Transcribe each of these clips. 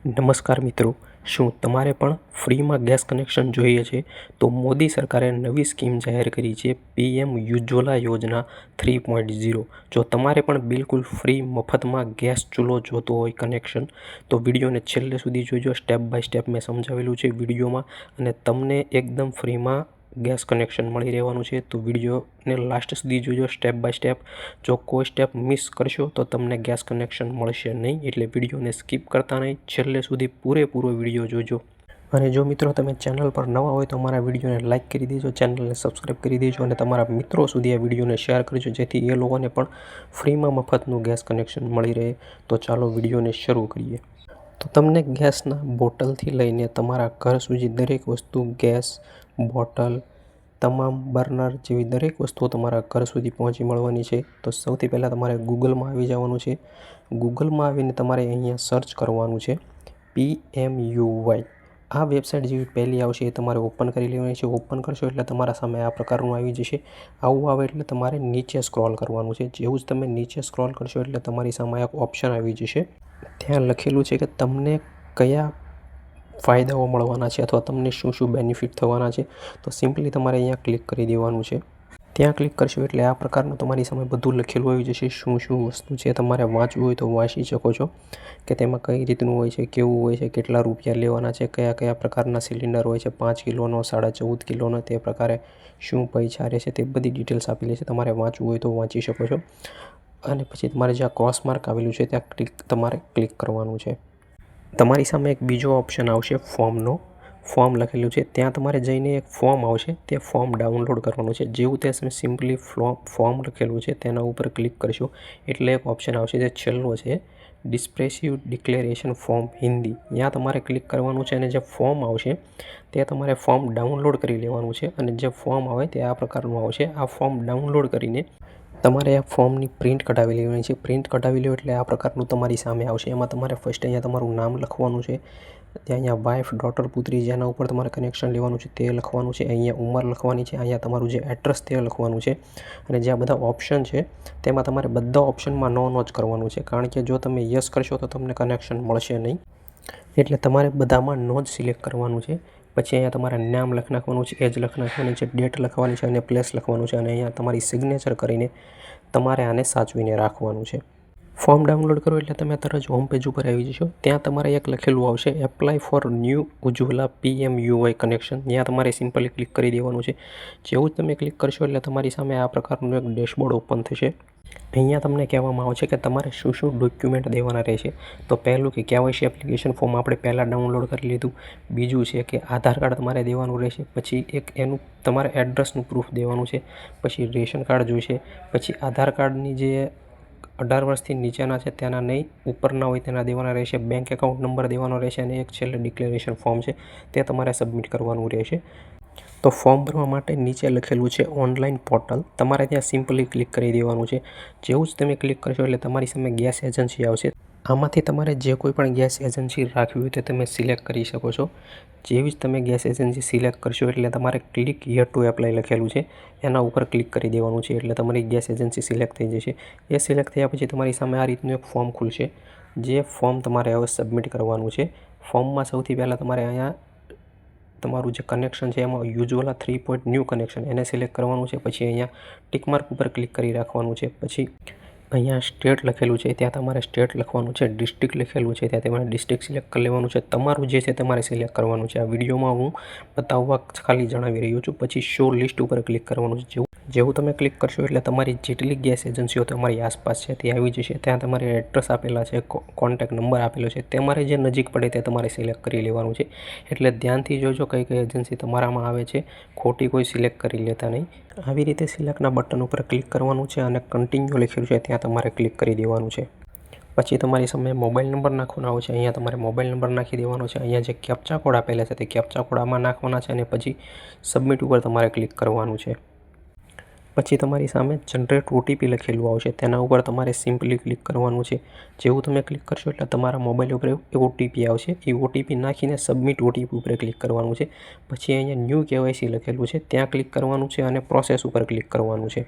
નમસ્કાર મિત્રો, શું તમારે પણ ફ્રીમાં ગેસ કનેક્શન જોઈએ છે? તો મોદી સરકારે નવી સ્કીમ જાહેર કરી છે, પીએમ ઉજ્જવલા યોજના થ્રી પોઈન્ટ ઝીરો. જો તમારે પણ બિલકુલ ફ્રી મફતમાં ગેસ ચૂલો જોતો હોય કનેક્શન, તો વિડીયોને છેલ્લે સુધી જોજો. સ્ટેપ બાય સ્ટેપ મેં સમજાવેલું છે વિડીયોમાં અને તમને એકદમ ફ્રીમાં ગેસ કનેક્શન મળી રહેવાનું છે, તો વિડીયોને લાસ્ટ સુધી જોજો સ્ટેપ બાય સ્ટેપ જો કોઈ સ્ટેપ મિસ કરશો, તો તમને ગેસ કનેક્શન મળશે નહીં, એટલે વિડીયોને સ્કીપ કરતા નહીં. છેલ્લે સુધી પૂરેપૂરો વીડિયો જોજો. અને જો મિત્રો તમે ચેનલ પર નવા હોય, તો અમારા વિડીયોને લાઇક કરી દેજો, ચેનલને સબસ્ક્રાઈબ કરી દેજો, અને તમારા મિત્રો સુધી આ વિડીયોને શેર કરજો, જેથી એ લોકોને પણ ફ્રીમાં મફતનું ગેસ કનેક્શન મળી રહે. તો ચાલો વિડીયોને શરૂ કરીએ. તો તમને ગેસના બોટલથી લઈને તમારા ઘર સુધી દરેક વસ્તુ, ગેસ, બોટલ, તમામ બર્નર જેવી દરેક વસ્તુઓ તમારા ઘર સુધી પહોંચી મળવાની છે. તો સૌથી પહેલાં તમારે ગૂગલમાં આવી જવાનું છે. ગૂગલમાં આવીને તમારે અહીંયા સર્ચ કરવાનું છે. P M U Y. આ વેબસાઇટ જેવી પહેલી આવશે એ તમારે ઓપન કરી લેવાની છે. ઓપન કરશો એટલે તમારા સામે આ પ્રકારનું આવી જશે. આવું આવે એટલે તમારે નીચે સ્ક્રોલ કરવાનું છે. જેવું જ તમે નીચે સ્ક્રોલ કરશો એટલે તમારી સામે એક ઓપ્શન આવી જશે. ત્યાં લખેલું છે કે તમને કયા ફાયદાઓ મળવાના છે અથવા તમને શું શું બેનિફિટ થવાના છે? તો સિમ્પલી તમારે અહીંયા ક્લિક કરી દેવાનું છે. ત્યાં ક્લિક કરશો એટલે આ પ્રકારનું તમારી સામે બધું લખેલું આવી જશે. શું શું વસ્તુ છે તમારે વાંચવું હોય તો વાંચી શકો છો કે તેમાં કઈ રીતનું હોય છે, કેવું હોય છે, કેટલા રૂપિયા લેવાના છે, કયા કયા પ્રકારના સિલિન્ડર હોય છે, પાંચ કિલોનો, સાડા ચૌદ કિલોનો, તે પ્રકારે શું પૈસા રહેશે તે બધી ડિટેલ્સ આપેલી છે તમારે વાંચવું હોય તો વાંચી શકો છો. અને પછી તમારે જ્યાં ક્રોસ માર્ક આવેલું છે, ત્યાં ક્લિક તમારે ક્લિક કરવાનું છે. તમારી સામે એક બીજો ઓપ્શન આવશે ફોર્મનો ફોર્મ લખેલું છે, ત્યાં તમારે જઈને એક ફોર્મ આવશે તે ફોર્મ ડાઉનલોડ કરવાનું છે. જેવું તે સિમ્પલી ફોર્મ લખેલું છે, તેના ઉપર ક્લિક કરશો, એટલે એક ઓપ્શન આવશે જે છેલ્લો છે ડિસ્પ્રેસિવ ડિક્લેરેશન ફોર્મ હિન્દી ત્યાં તમારે ક્લિક કરવાનું છે અને જે ફોર્મ આવશે, તે તમારે ફોર્મ ડાઉનલોડ કરી લેવાનું છે અને જે ફોર્મ આવે તે આ પ્રકારનું આવશે. આ ફોર્મ ડાઉનલોડ કરીને તમારે આ ફોર્મની પ્રિન્ટ કઢાવી લેવાની છે. પ્રિન્ટ કઢાવી લો એટલે આ પ્રકારનું તમારી સામે આવશે. એમાં તમારે ફર્સ્ટ અહીંયા તમારું નામ લખવાનું છે. ત્યાં અહીંયા વાઇફ ડોટર પુત્રી જેના ઉપર તમારે કનેક્શન લેવાનું છે તે લખવાનું છે. અહીંયા ઉંમર લખવાની છે. અહીંયા તમારું જે એડ્રેસ તે લખવાનું છે. અને જે આ બધા ઓપ્શન છે, તેમાં તમારે બધા ઓપ્શનમાં નો નો જ કરવાનું છે. કારણ કે જો તમે યસ કરશો તો તમને કનેક્શન મળશે નહીં. એટલે તમારે બધામાં નો જ સિલેક્ટ કરવાનું છે. પછી અહીંયા તમારે નામ લખી નાખવાનું છે, એજ લખી નાખવાની છે, ડેટ લખવાની છે અને પ્લેસ લખવાનું છે અને અહીંયા તમારી સિગ્નેચર કરીને તમારે આને સાચવીને રાખવાનું છે. ફોર્મ ડાઉનલોડ કરો એટલે તમે તરત જ હોમ પેજ ઉપર આવી જશો. ત્યાં તમારે એક લખેલું આવશે apply for new Ujjwala PM UY connection ત્યાં તમારે સિમ્પલી ક્લિક કરી દેવાનું છે. જેવું જ તમે ક્લિક કરશો એટલે તમારી સામે આ પ્રકારનું એક ડેશબોર્ડ ઓપન થશે. અહીંયા તમને કહેવામાં આવશે કે તમારે શું શું ડોક્યુમેન્ટ દેવાના રહેશે. તો પહેલું કે કેવાયસી એપ્લિકેશન ફોર્મ આપણે પહેલાં ડાઉનલોડ કરી લીધું. બીજું છે કે આધાર કાર્ડ તમારે દેવાનું રહેશે. પછી એક એનું તમારે એડ્રેસનું પ્રૂફ દેવાનું છે. પછી રેશન કાર્ડ જોઈશે. પછી આધાર કાર્ડની જે અઢાર વર્ષથી નીચેના છે તેના નહીં, ઉપરના હોય તેના દેવાના રહેશે. બેંક એકાઉન્ટ નંબર દેવાનો રહેશે અને એક છેલ્લે ડિક્લેરેશન ફોર્મ છે. તે તમારે સબમિટ કરવાનું રહેશે. તો ફોર્મ ભરવા માટે નીચે લખેલું છે ઓનલાઈન પોર્ટલ તમારે ત્યાં સિમ્પલી ક્લિક કરી દેવાનું છે. જેવું જ તમે ક્લિક કરશો એટલે તમારી સામે ગેસ એજન્સી આવશે. આમાંથી તમારે જે કોઈ પણ ગેસ એજન્સી રાખવી હોય તે તમે સિલેક્ટ કરી શકો છો. જેવી જ તમે ગેસ એજન્સી સિલેક્ટ કરશો એટલે તમારે ક્લિક યર ટુ એપ્લાય લખેલું છે. એના ઉપર ક્લિક કરી દેવાનું છે એટલે તમારી ગેસ એજન્સી સિલેક્ટ થઈ જશે. એ સિલેક્ટ થયા પછી તમારી સામે આ રીતનું એક ફોર્મ ખુલશે. જે ફોર્મ તમારે હવે સબમિટ કરવાનું છે. ફોર્મમાં સૌથી પહેલાં તમારે અહીંયા તમારું જે કનેક્શન છે એમાં Ujjwala three point new connection એને સિલેક્ટ કરવાનું છે, પછી અહીંયા ટિકમાર્ક ઉપર ક્લિક કરી રાખવાનું છે, પછી અહીંયા સ્ટેટ લખેલું છે, ત્યાં તમારે સ્ટેટ લખવાનું છે ડિસ્ટ્રિક્ટ લખેલું છે, ત્યાં તમારે ડિસ્ટ્રિક્ટ સિલેક્ટ કરી લેવાનું છે, તમારું જે છે તમારે સિલેક્ટ કરવાનું છે. આ વિડીયોમાં હું બતાવવા ખાલી જણાવી રહ્યો છું, પછી શો લિસ્ટ ઉપર ક્લિક કરવાનું છે, જેવું જેવું તમે ક્લિક કરશો એટલે તમારી જેટલી ગેસ એજન્સીઓ તમારી આસપાસ છે, તે આવી જશે. ત્યાં તમારે એડ્રેસ આપેલા છે કોન્ટેક નંબર આપેલો છે. તમારે જે નજીક પડે તે તમારે સિલેક્ટ કરી લેવાનું છે. એટલે ધ્યાનથી જોજો કઈ કઈ એજન્સી તમારામાં આવે છે. ખોટી કોઈ સિલેક્ટ કરી લેતા નહીં. આવી રીતે સિલેક્ટના બટન ઉપર ક્લિક કરવાનું છે અને કન્ટિન્યુ લખેલું છે, ત્યાં તમારે ક્લિક કરી દેવાનું છે. પછી તમારી સામે મોબાઈલ નંબર નાખવાનો છે. અહીંયા તમારે મોબાઈલ નંબર નાખી દેવાનો છે. અહીંયા જે કેપ્ચા કોડ આપેલા છે, તે કેપ્ચા કોડ નાખવાના છે અને પછી સબમિટ ઉપર તમારે ક્લિક કરવાનું છે. પછી તમારી સામે જનરેટ ઓટીપી લખેલું આવશે. તેના ઉપર તમારે સિમ્પલી ક્લિક કરવાનું છે. જેવું તમે ક્લિક કરશો એટલે તમારા મોબાઈલ ઉપર એ ઓટીપી આવશે. એ ઓટીપી નાખીને સબમિટ ઓટીપી ઉપર ક્લિક કરવાનું છે. પછી અહીંયા ન્યૂ કેવાયસી લખેલું છે. ત્યાં ક્લિક કરવાનું છે અને પ્રોસેસ ઉપર ક્લિક કરવાનું છે.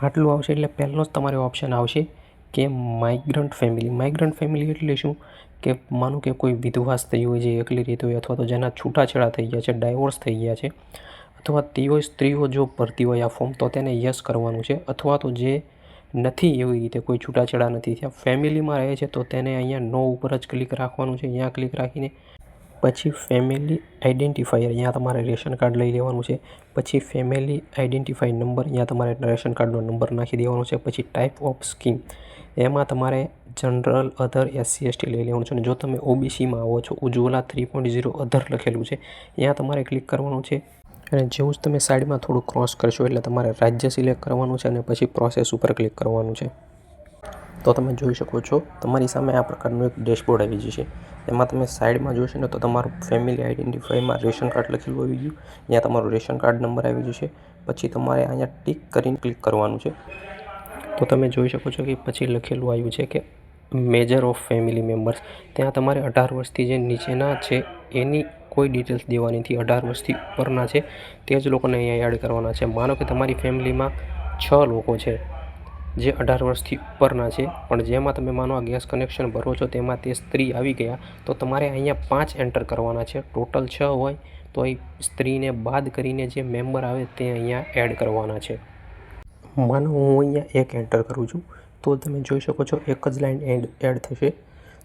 આટલું આવશે એટલે પહેલો જ તમારે ઓપ્શન આવશે કે માઇગ્રન્ટ ફેમિલી માઇગ્રન્ટ ફેમિલી એટલે શું? કે માનો કે કોઈ વિધવાસ થઈ હોય જે એકલી રહેતી હોય અથવા તો જેના છૂટાછેડા થઈ ગયા છે ડાયવોર્સ થઈ ગયા છે. અથવા તેઓ સ્ત્રીઓ જો ભરતી હોય આ ફોર્મ તો તેને યસ કરવાનું છે. અથવા તો જે નથી એવી રીતે, કોઈ છૂટાછેડા નથી થયા. ફેમિલીમાં રહે છે, તો તેને અહીંયા નો ઉપર જ ક્લિક રાખવાનું છે. અહીંયા ક્લિક રાખીને પછી ફેમિલી આઈડેન્ટિફાયર અહીંયા તમારે રેશન કાર્ડ લઈ લેવાનું છે. પછી ફેમિલી આઈડેન્ટિફાઈ નંબર અહીંયા તમારે રેશન કાર્ડનો નંબર નાખી દેવાનો છે. પછી ટાઈપ ઓફ સ્કીમ એમાં તમારે જનરલ અધર એસસી એસટી લઈ લેવાનું છે. અને જો તમે ઓબીસીમાં આવો છો, Ujjwala three point zero other લખેલું છે, અહીંયા તમારે ક્લિક કરવાનું છે. અને જેવું જ તમે સાઈડમાં થોડું ક્રોસ કરશો એટલે તમારે રાજ્ય સિલેક્ટ કરવાનું છે અને પછી પ્રોસેસ ઉપર ક્લિક કરવાનું છે. તો તમે જોઈ શકો છો, તમારી સામે આ પ્રકારનું એક ડેશબોર્ડ આવી જશે. એમાં તમે સાઈડમાં જોશો ને તો તમારું ફેમિલી આઈડેન્ટિફાઈમાં રેશન કાર્ડ લખેલું આવી ગયું. અહીંયા તમારું રેશન કાર્ડ નંબર આવી જશે. પછી તમારે અહીંયા ટીક કરીને ક્લિક કરવાનું છે. તો તમે જોઈ શકો છો કે પછી લખેલું આવ્યું છે કે મેજર ઓફ ફેમિલી મેમ્બર્સ ત્યાં તમારે અઢાર વર્ષથી જે નીચેના છે, એની કોઈ ડિટેલ્સ દેવાની નથી. અઢાર વર્ષથી ઉપરના છે, તે જ લોકોને અહીંયા એડ કરવાના છે. માનો કે તમારી ફેમિલીમાં છ લોકો છે, જે અઢાર વર્ષથી ઉપરના છે, પણ જેમાં તમે માનો આ ગેસ કનેક્શન ભરો છો, તેમાં તે સ્ત્રી આવી ગયા, તો તમારે અહીંયા પાંચ એન્ટર કરવાના છે. ટોટલ છ હોય, તો એ સ્ત્રીને બાદ કરીને જે મેમ્બર આવે, તે અહીંયા એડ કરવાના છે. માનો હું અહીંયા એક એન્ટર કરું છું. તો તમે જોઈ શકો છો એક જ લાઇન એડ એડ થશે.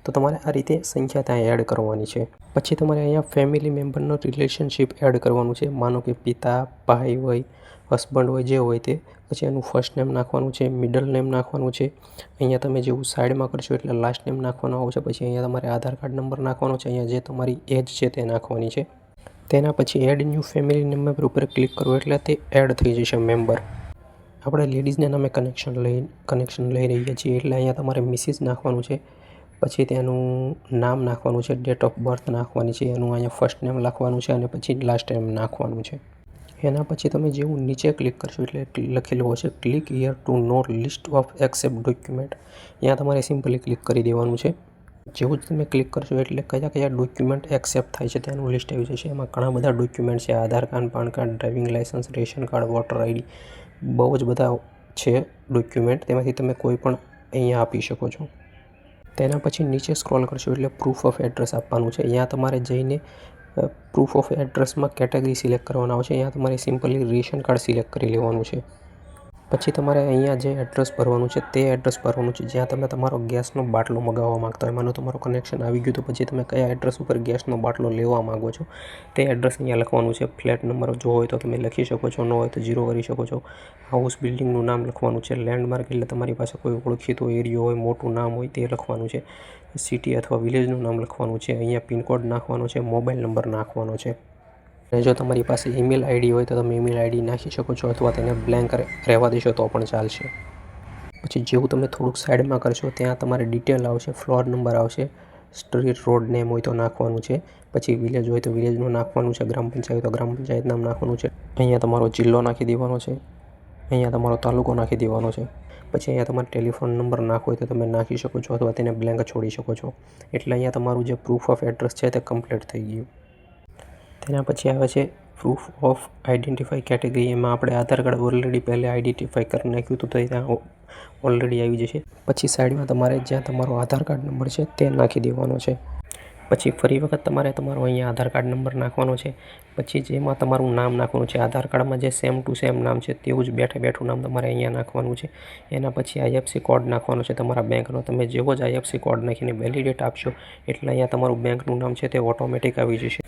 તો તમારે આ રીતે સંખ્યા ત્યાં એડ કરવાની છે. પછી તમારે અહીંયા ફેમિલી મેમ્બરનો રિલેશનશિપ એડ કરવાનું છે. માનો કે પિતા, ભાઈ હોય હસબન્ડ હોય, જે હોય તે. પછી એનું ફર્સ્ટ નેમ નાખવાનું છે મિડલ નેમ નાખવાનું છે. અહીંયા તમે જેવું સાઈડમાં કરશો એટલે લાસ્ટ નેમ નાખવાનો આવશે. પછી અહીંયા તમારે આધાર કાર્ડ નંબર નાખવાનો છે. અહીંયા જે તમારી એજ છે તે નાખવાની છે. તેના પછી એડ ન્યૂ ફેમિલી મેમ્બર ઉપર ક્લિક કરો એટલે તે એડ થઈ જશે મેમ્બર આપણે લેડીઝને નામે કનેક્શન લઈ કનેક્શન લઈ રહીએ છીએ. એટલે અહીંયા તમારે મિસિસ નાખવાનું છે. પછી તેનું નામ નાખવાનું છે ડેટ ઓફ બર્થ નાખવાની છે, એનું અહીંયા ફર્સ્ટ નેમ લખવાનું છે અને પછી લાસ્ટ નેમ નાખવાનું છે. એના પછી તમે જેવું નીચે ક્લિક કરશો એટલે લખેલું હશે click here to note list of accept document અહીંયા તમારે સિમ્પલી ક્લિક કરી દેવાનું છે. જેવું જ તમે ક્લિક કરશો એટલે કયા કયા ડોક્યુમેન્ટ એક્સેપ્ટ થાય છે તેનું લિસ્ટ આવી જશે. એમાં ઘણા બધા ડોક્યુમેન્ટ છે, Aadhaar card, PAN card driving licence ration card voter ID બહુ જ બધા છે ડોક્યુમેન્ટ તેમાંથી તમે કોઈ પણ અહીંયા આપી શકો છો. તેના પછી નીચે સ્ક્રોલ કરશો એટલે પ્રૂફ ઓફ એડ્રેસ આપવાનું છે. અહીંયા તમારે જઈને પ્રૂફ ઓફ એડ્રેસમાં કેટેગરી સિલેક્ટ કરવાના આવશે અહીંયા તમારે સિમ્પલી રેશન કાર્ડ સિલેક્ટ કરી લેવાનું છે. પછી તમારે અહીંયા જે એડ્રેસ ભરવાનું છે તે એડ્રેસ ભરવાનું છે. જ્યાં તમે તમારો ગેસનો બાટલો મગાવવા માગતા હોય માનો તમારું કનેક્શન આવી ગયું તો પછી તમે કયા એડ્રેસ ઉપર ગેસનો બાટલો લેવા માગો છો, તે એડ્રેસ અહીંયા લખવાનું છે. ફ્લેટ નંબર જો હોય તો તમે લખી શકો છો, ન હોય તો ઝીરો કરી શકો છો. હાઉસ બિલ્ડિંગનું નામ લખવાનું છે. લેન્ડમાર્ક એટલે તમારી પાસે કોઈ ઓળખીતો એરિયો હોય, મોટું નામ હોય તે લખવાનું છે. સિટી અથવા વિલેજનું નામ લખવાનું છે. અહીંયા પિનકોડ નાખવાનો છે મોબાઈલ નંબર નાખવાનો છે. અને જો તમારી પાસે ઈમેલ આઈડી હોય તો તમે ઈમેલ આઈડી નાખી શકો છો અથવા તેને બ્લેન્ક રહેવા દેશો તો પણ ચાલશે. પછી જેવું તમે થોડુંક સાઈડમાં કરશો, ત્યાં તમારે ડિટેલ આવશે ફ્લોર નંબર આવશે સ્ટ્રીટ રોડ નેમ હોય તો નાખવાનું છે, પછી વિલેજ હોય તો વિલેજનું નાખવાનું છે, ગ્રામ પંચાયત તો ગ્રામ પંચાયત નામ નાખવાનું છે, અહીંયા તમારો જિલ્લો નાખી દેવાનો છે, અહીંયા તમારો તાલુકો નાખી દેવાનો છે, પછી અહીંયા તમારે ટેલિફોન નંબર નાખવો હોય તો તમે નાખી શકો છો અથવા તેને બ્લેન્ક છોડી શકો છો, એટલે અહીંયા તમારું જે પ્રૂફ ઓફ એડ્રેસ છે તે કમ્પ્લીટ થઈ ગયું. તેના પછી આવે છે પ્રૂફ ઓફ આઈડેન્ટિફાઈ કેટેગરી એમાં આપણે આધાર કાર્ડ ઓલરેડી પહેલે આઈડેન્ટિફાઈ કરી નાખ્યું હતું, તો ત્યાં ઓલરેડી આવી જશે. પછી સાઈડમાં તમારે જ્યાં તમારો આધાર કાર્ડ નંબર છે, તે નાખી દેવાનો છે. પછી ફરી વખત તમારે તમારો અહીંયા આધાર કાર્ડ નંબર નાખવાનો છે. પછી જેમાં તમારું નામ નાખવાનું છે, આધાર કાર્ડમાં જે સેમ ટુ સેમ નામ છે, તેવું જ બેઠે બેઠું નામ તમારે અહીંયા નાખવાનું છે. એના પછી આઈએફસી કોડ નાખવાનો છે તમારા બેંકનો. તમે જેવો જ આઈએફસી કોડ નાખીને વેલિડેટ આપશો, એટલે અહીંયા તમારું બેંકનું નામ છે તે ઓટોમેટિક આવી જશે.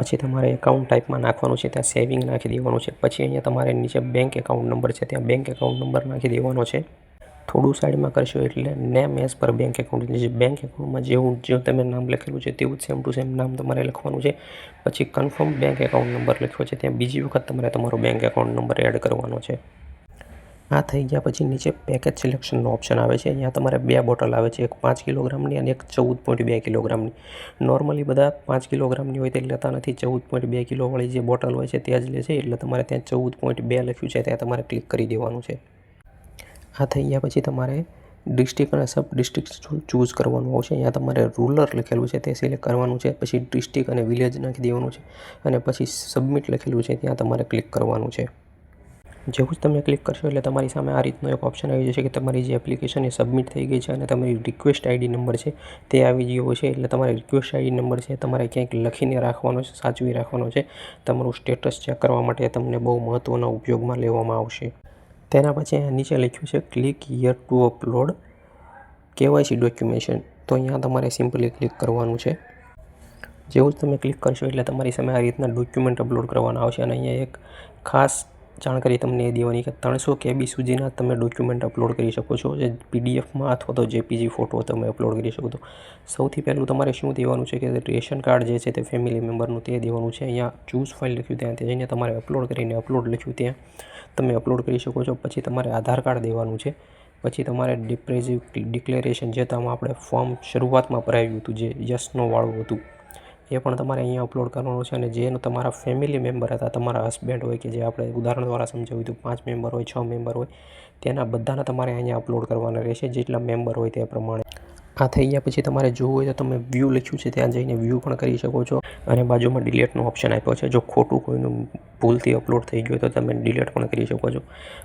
પછી તમારે એકાઉન્ટ ટાઈપમાં નાખવાનું છે, ત્યાં સેવિંગ નાખી દેવાનું છે. પછી અહીંયા તમારે નીચે બેંક એકાઉન્ટ નંબર છે, ત્યાં બેંક એકાઉન્ટ નંબર નાખી દેવાનો છે. થોડું સાઈડમાં કરશો એટલે name as per bank account જે બેંક એકાઉન્ટમાં જેવું, જે તમે નામ લખેલું છે, તેવું જ સેમ ટુ સેમ નામ તમારે લખવાનું છે. પછી કન્ફર્મ બેંક એકાઉન્ટ નંબર લખ્યો છે, ત્યાં બીજી વખત તમારે તમારો બેંક એકાઉન્ટ નંબર એડ કરવાનો છે. આ થઈ ગયા પછી નીચે પેકેજ સિલેક્શનનો ઓપ્શન આવે છે. અહીંયા તમારે બે બોટલ આવે છે, એક પાંચ કિલોગ્રામની અને એક ચૌદ પોઈન્ટ બે કિલોગ્રામની. નોર્મલી બધા પાંચ કિલોગ્રામની હોય તે લેતા નથી. ચૌદ પોઈન્ટ બે કિલોવાળી જે બોટલ હોય છે તે જ લે છે. એટલે તમારે ત્યાં ચૌદ પોઈન્ટ બે લખ્યું છે ત્યાં તમારે ક્લિક કરી દેવાનું છે. આ થઈ ગયા પછી તમારે ડિસ્ટ્રિક્ટ અને સબ ડિસ્ટ્રિક્ટ ચૂઝ કરવાનું આવશે. અહીંયા તમારે રૂરલ લખેલું છે, તે સિલેક્ટ કરવાનું છે, પછી ડિસ્ટ્રિક્ટ અને વિલેજ નાખી દેવાનું છે અને પછી સબમિટ લખેલું છે, ત્યાં તમારે ક્લિક કરવાનું છે. જેવું જ તમે ક્લિક કરશો એટલે તમારી સામે આ રીતનો એક ઓપ્શન આવી જશે કે તમારી જે એપ્લિકેશન એ સબમિટ થઈ ગઈ છે અને તમારી રિક્વેસ્ટ આઈડી નંબર છે તે આવી ગયો છે એટલે તમારે રિક્વેસ્ટ આઈડી નંબર છે તમારે ક્યાંક લખીને રાખવાનો છે, સાચવી રાખવાનો છે. તમારું સ્ટેટસ ચેક કરવા માટે તમને બહુ મહત્ત્વના ઉપયોગમાં લેવામાં આવશે. તેના પછી અહીંયા નીચે લખ્યું છે click here to upload KYC documentation તો અહીંયા તમારે સિમ્પલી ક્લિક કરવાનું છે. જેવું જ તમે ક્લિક કરશો એટલે તમારી સામે આ રીતના ડોક્યુમેન્ટ અપલોડ કરવાના આવશે અને અહીંયા એક ખાસ જાણકારી તમને એ દેવાની કે ત્રણસો કેબી સુધીના તમે ડોક્યુમેન્ટ અપલોડ કરી શકો છો, જે પીડીએફમાં અથવા તો જેપીજી ફોટો તમે અપલોડ કરી શકો છો. સૌથી પહેલું તમારે શું દેવાનું છે કે રેશન કાર્ડ જે છે તે ફેમિલી મેમ્બરનું તે દેવાનું છે. અહીંયા ચૂઝ ફાઇલ લખ્યું ત્યાં જઈને તમારે અપલોડ કરીને અપલોડ લખ્યું ત્યાં તમે અપલોડ કરી શકો છો. પછી તમારે આધાર કાર્ડ દેવાનું છે. પછી તમારે ડિપ્રેઝિવ ડિક્લેરેશન જે તમે આપણે ફોર્મ શરૂઆતમાં ભરાવ્યું હતું, જે યસનો વાળું હતું. એ પણ તમારે અહીંયા અપલોડ કરવાનું છે અને જે તમારા ફેમિલી મેમ્બર હતા, તમારા હસબન્ડ હોય કે જે આપણે ઉદાહરણ દ્વારા સમજાવ્યું હતું, પાંચ મેમ્બર હોય, છ મેમ્બર હોય, તેના બધાના તમારે અહીંયા અપલોડ કરવાના રહેશે, જેટલા મેમ્બર હોય તે પ્રમાણે. આ થઈ ગયા. પછી તમારે જોવું હોય તો તમે વ્યૂ લખ્યું છે, ત્યાં જઈને વ્યૂ પણ કરી શકો છો. અને બાજુમાં ડિલેટનો ઓપ્શન આપ્યો છે. જો ખોટું કોઈનું ભૂલથી અપલોડ થઈ ગયું તો તમે ડિલેટ પણ કરી શકો છો.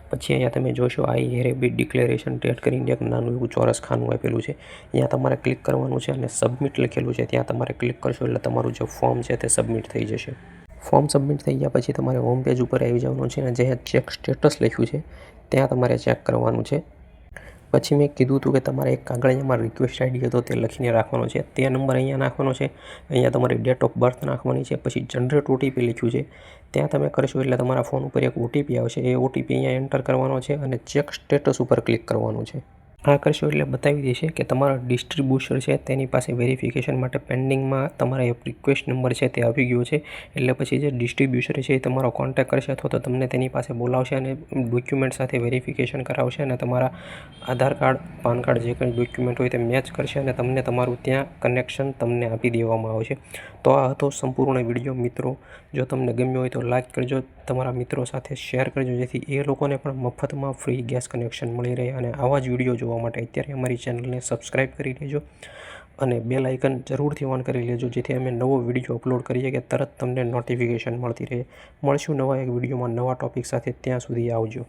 પછી અહીંયા તમે જોશો આઈ હેરેબી ડિક્લેરેશન ટેટ કરીને એક નાનું એવું ચોરસ ખાનું આપેલું છે. અહીંયા તમારે ક્લિક કરવાનું છે અને સબમિટ લખેલું છે. ત્યાં તમારે ક્લિક કરશો એટલે તમારું જે ફોર્મ છે તે સબમિટ થઈ જશે. ફોર્મ સબમિટ થઈ ગયા પછી તમારે હોમ પેજ ઉપર આવી જવાનું છે અને જે ચેક સ્ટેટસ લખ્યું છે, ત્યાં તમારે ચેક કરવાનું છે. પછી મેં કીધું હતું કે તમારે એક કાગળિયામાં રિક્વેસ્ટ આઈડી હતો તે લખીને રાખવાનો છે. તે નંબર અહીંયા નાખવાનો છે. અહીંયા તમારી ડેટ ઓફ બર્થ નાખવાની છે, પછી જનરેટ ઓટીપી લખ્યું છે. ત્યાં તમે કરશો એટલે તમારા ફોન ઉપર એક ઓટીપી આવશે. એ ઓટીપી અહીંયા એન્ટર કરવાનો છે અને ચેક સ્ટેટસ ઉપર ક્લિક કરવાનું છે. આ કરશો એટલે બતાવી દેશે કે તમારો ડિસ્ટ્રીબ્યુશન છે તેની પાસે વેરિફિકેશન માટે પેન્ડિંગમાં તમારા રિક્વેસ્ટ નંબર છે તે આવી ગયો છે. એટલે પછી જે ડિસ્ટ્રીબ્યુટર છે એ તમારો કોન્ટેક્ટ કરશે અથવા તો તમને તેની પાસે બોલાવશે અને ડોક્યુમેન્ટ સાથે વેરિફિકેશન કરાવશે અને તમારા આધાર કાર્ડ, પાન કાર્ડ જે કંઈ ડોક્યુમેન્ટ હોય તે મેચ કરશે અને તમને તમારું ત્યાં કનેક્શન તમને આપી દેવામાં આવશે. તો આ હતો સંપૂર્ણ વીડિયો. મિત્રો, જો તમને ગમ્યો હોય તો લાઇક કરજો, તમારા મિત્રો સાથે શેર કરજો, જેથી એ લોકોને પણ મફતમાં ફ્રી ગેસ કનેક્શન મળી રહે અને આવા જ વીડિયો જોવા માટે અત્યારે અમારી ચેનલને સબસ્ક્રાઈબ કરી લેજો અને બે લાઇકન જરૂરથી ઓન કરી લેજો, જેથી અમે નવો વીડિયો અપલોડ કરીએ કે તરત તમને નોટિફિકેશન મળતી રહે. મળશું નવા એક વિડીયોમાં નવા ટોપિક સાથે, ત્યાં સુધી આવજો.